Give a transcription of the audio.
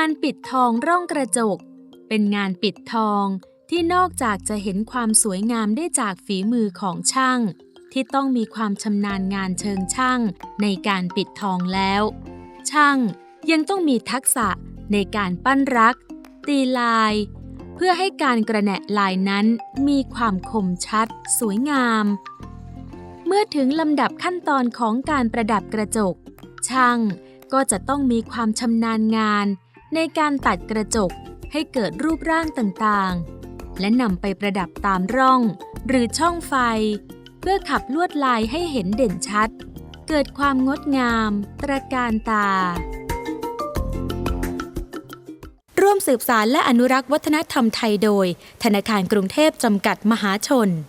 านปิดทองร่องกระจก เป็นงานปิดทองที่นอกจากจะเห็นความสวยงามได้จากฝีมือของช่าง ที่ต้องมีความชำนาญงานเชิงช่างในการปิดทองแล้ว ช่างยังต้องมีทักษะในการปั้นรัก ตีลาย เพื่อให้การกระแหน่ลายนั้นมีความคมชัด สวยงาม เมื่อถึงลำดับขั้นตอนของการประดับกระจก ช่างก็จะต้องมีความชำนาญงาน ในการตัดกระจกให้เกิดรูปร่างต่างๆ และนำไปประดับตามร่อง หรือช่องไฟ เพื่อขับลวดลายให้เห็นเด่นชัด เกิดความงดงาม ตระการตา ร่วมสืบสารและอนุรักษ์วัฒนธรรมไทยโดย ธนาคารกรุงเทพจำกัดมหาชน